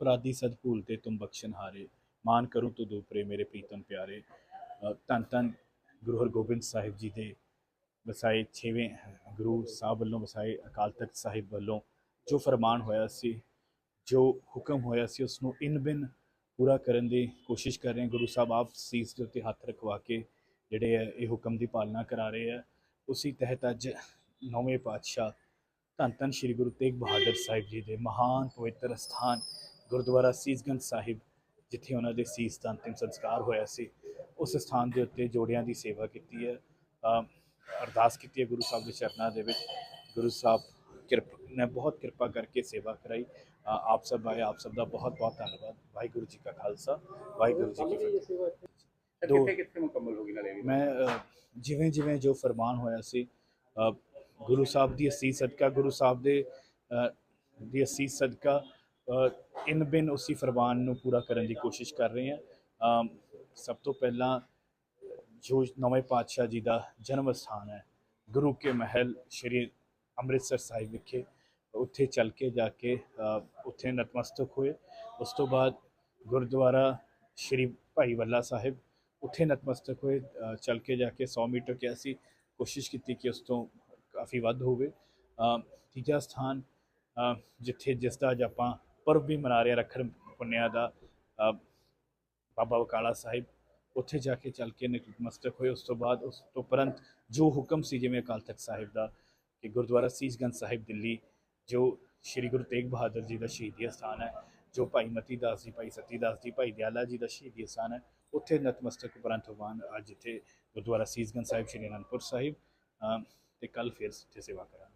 ਅਪਰਾਧੀ ਸਦ ਭੂਲ ਤੇ ਤੁਮ ਬਖਸ਼ਨ ਹਾਰੇ। ਮਾਨ ਕਰੂੰ ਤੋ ਦੂਪਰੇ ਮੇਰੇ ਪ੍ਰੀਤਮ ਪਿਆਰੇ। ਧੰਨ ਧੰਨ ਗੁਰੂ ਹਰਗੋਬਿੰਦ ਸਾਹਿਬ ਜੀ ਦੇ ਵਸਾਏ ਛੇਵੇਂ ਗੁਰੂ ਸਾਹਿਬ ਵੱਲੋਂ ਵਸਾਏ ਅਕਾਲ ਤਖਤ ਸਾਹਿਬ ਵੱਲੋਂ ਜੋ ਫਰਮਾਨ ਹੋਇਆ ਸੀ, ਜੋ ਹੁਕਮ ਹੋਇਆ ਸੀ ਉਸ ਨੂੰ ਇਨ ਬਿਨ ਪੂਰਾ ਕਰਨ ਦੀ ਕੋਸ਼ਿਸ਼ ਕਰ ਰਹੇ ਗੁਰੂ ਸਾਹਿਬ ਆਪ ਸੀਸ ਦੇ ਉੱਤੇ ਹੱਥ ਰਖਵਾ ਕੇ ਜਿਹੜੇ ਹੈ ਇਹ ਹੁਕਮ ਦੀ ਪਾਲਣਾ ਕਰਾ ਰਹੇ ਆ। ਉਸੇ ਤਹਿਤ ਅੱਜ ਨੌਵੇਂ ਪਾਤਸ਼ਾਹ ਧੰਨ ਧੰਨ ਸ੍ਰੀ ਗੁਰੂ ਤੇਗ ਬਹਾਦਰ ਸਾਹਿਬ ਜੀ ਦੇ ਮਹਾਨ ਪਵਿੱਤਰ ਸਥਾਨ ਗੁਰਦੁਆਰਾ ਸੀਸਗੰਜ ਸਾਹਿਬ ਜਿੱਥੇ ਉਹਨਾਂ ਦੇ ਸੀਸ ਦਾ ਅੰਤਿਮ ਸੰਸਕਾਰ ਹੋਇਆ ਸੀ ਉਸ ਸਥਾਨ ਦੇ ਉੱਤੇ ਜੋੜਿਆਂ ਦੀ ਸੇਵਾ ਕੀਤੀ ਹੈ ਅ, ਅਰਦਾਸ ਕੀਤੀ ਹੈ ਗੁਰੂ ਸਾਹਿਬ ਦੇ ਚਰਨਾਂ ਦੇ ਵਿੱਚ। ਗੁਰੂ ਸਾਹਿਬ ਕਿਰਪਾ ਨੇ ਬਹੁਤ ਕਿਰਪਾ ਕਰਕੇ ਸੇਵਾ ਕਰਾਈ। ਆਪ ਸਭ ਆਏ ਆਪ ਸਭ ਦਾ ਬਹੁਤ ਬਹੁਤ ਧੰਨਵਾਦ। ਵਾਹਿਗੁਰੂ ਜੀ ਕਾ ਖਾਲਸਾ ਵਾਹਿਗੁਰੂ ਜੀ ਕੀ ਫਤਿਹ। ਕਿੱਥੇ ਕਿੱਥੇ ਮੁਕੰਮਲ ਹੋ ਗਈ ਨਾਲੇ ਵੀ? ਮੈਂ ਜਿਵੇਂ ਜਿਵੇਂ ਜੋ ਫਰਮਾਨ ਹੋਇਆ ਸੀ ਗੁਰੂ ਸਾਹਿਬ ਦੀ ਅਸੀਸ ਸਦਕਾ ਗੁਰੂ ਸਾਹਿਬ ਦੇ ਦੀ ਅਸੀਸ ਸਦਕਾ ਇਨ ਬਿਨ ਉਸੇ ਫਰਮਾਨ ਨੂੰ ਪੂਰਾ ਕਰਨ ਦੀ ਕੋਸ਼ਿਸ਼ ਕਰ ਰਹੇ ਹਾਂ। ਸਭ ਤੋਂ ਪਹਿਲਾਂ ਜੋ ਨਵੇਂ ਪਾਤਸ਼ਾਹ ਜੀ ਦਾ ਜਨਮ ਸਥਾਨ ਹੈ, ਗੁਰੂ ਕੇ ਮਹਿਲ ਸ਼੍ਰੀ ਅੰਮ੍ਰਿਤਸਰ ਸਾਹਿਬ ਵਿਖੇ, ਉੱਥੇ ਚੱਲ ਕੇ ਜਾ ਕੇ ਉੱਥੇ ਨਤਮਸਤਕ ਹੋਏ। ਉਸ ਤੋਂ ਬਾਅਦ ਗੁਰਦੁਆਰਾ ਸ਼੍ਰੀ ਭਾਈ ਵੱਲਾ ਸਾਹਿਬ, ਉੱਥੇ ਨਤਮਸਤਕ ਹੋਏ। ਚੱਲ ਕੇ ਜਾ ਕੇ 100 ਮੀਟਰ ਕਿਹਾ ਅਸੀਂ ਕੋਸ਼ਿਸ਼ ਕੀਤੀ ਕਿ ਉਸ ਤੋਂ ਕਾਫੀ ਵੱਧ ਹੋਵੇ। ਤੀਜਾ ਸਥਾਨ ਜਿੱਥੇ ਜਿਸ ਦਾ ਅੱਜ ਆਪਾਂ ਪੁਰਬ ਵੀ ਮਨਾ ਰਹੇ ਹਾਂ, ਰੱਖੜ ਪੁੰਨਿਆ ਦਾ ਬਾਬਾ ਬਕਾਲਾ ਸਾਹਿਬ ਉੱਥੇ ਜਾ ਕੇ ਚੱਲ ਕੇ ਨਤਮਸਤਕ ਹੋਏ। ਉਸ ਤੋਂ ਬਾਅਦ ਉਸ ਤੋਂ ਉਪਰੰਤ ਜੋ ਹੁਕਮ ਸੀ ਜਿਵੇਂ ਅਕਾਲ ਤਖਤ ਸਾਹਿਬ ਦਾ ਕਿ ਗੁਰਦੁਆਰਾ ਸੀਸਗੰਜ ਸਾਹਿਬ ਦਿੱਲੀ ਜੋ ਸ਼੍ਰੀ ਗੁਰੂ ਤੇਗ ਬਹਾਦਰ ਜੀ ਦਾ ਸ਼ਹੀਦੀ ਸਥਾਨ ਹੈ ਜੋ ਭਾਈ ਮਤੀ ਦਾਸ ਜੀ ਭਾਈ ਸਤੀ ਦਾਸ ਜੀ ਭਾਈ ਦਿਆਲਾ ਜੀ ਦਾ ਸ਼ਹੀਦੀ ਸਥਾਨ ਹੈ ਉੱਥੇ ਨਤਮਸਤਕ ਉਪਰੰਤ ਹੋਵਾਨ ਅੱਜ ਇੱਥੇ ਗੁਰਦੁਆਰਾ ਸੀਸਗੰਜ ਸਾਹਿਬ ਸ਼੍ਰੀ ਅਨੰਦਪੁਰ ਸਾਹਿਬ ਅਮ ਤੇ ਕੱਲ ਫਿਰ ਉੱਥੇ ਸੇਵਾ ਕਰਾਂਗੇ।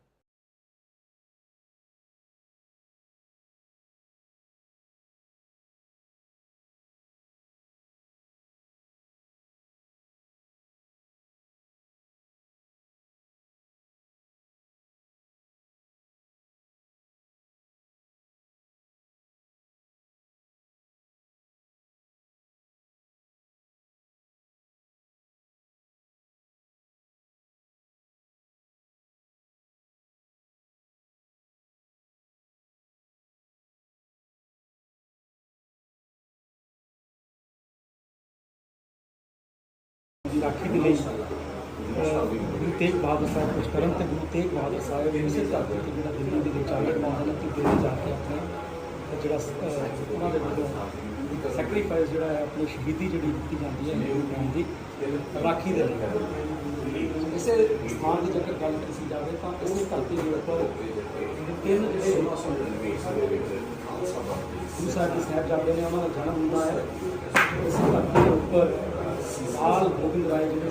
ਰਾਖੀ ਦੇ ਲਈ ਗੁਰੂ ਤੇਗ ਬਹਾਦਰ ਸਾਹਿਬ ਕੁਝ ਕਰਨ ਤੇ ਗੁਰੂ ਤੇਗ ਬਹਾਦਰ ਸਾਹਿਬ ਇਸੇ ਧਰਤੀ ਤੇ ਜਿਹੜਾ ਦਿੱਲੀ ਦੇ ਵਿੱਚ ਆਲਟ ਮਾਰਨ ਤੇ ਦਿੱਲੀ ਜਾ ਕੇ ਆਪਣਾ ਜਿਹੜਾ ਉਹਨਾਂ ਦੇ ਵੱਲੋਂ ਸੈਕਰੀਫਾਈਸ ਜਿਹੜਾ ਹੈ, ਆਪਣੀ ਸ਼ਹੀਦੀ ਜਿਹੜੀ ਦਿੱਤੀ ਜਾਂਦੀ ਹੈ, ਗੁਰੂ ਨਾਮ ਦੀ, ਰਾਖੀ ਦੇ ਲਈ। ਇਸੇ ਸਥਾਨ ਦੀ ਜੇਕਰ ਗੱਲ ਕੀਤੀ ਜਾਵੇ ਤਾਂ ਇਸ ਧਰਤੀ ਦੇ ਉੱਪਰ ਤਿੰਨ ਜਿਹੜੇ ਗੁਰੂ ਸਾਹਿਬ ਦੇ ਸਾਹਿਬਜ਼ਾਦੇ ਨੇ, ਉਹਨਾਂ ਦਾ ਜਨਮ ਹੁੰਦਾ ਹੈ। ਇਸ ਧਰਤੀ ਦੇ ਉੱਪਰ 4 모든 라이브를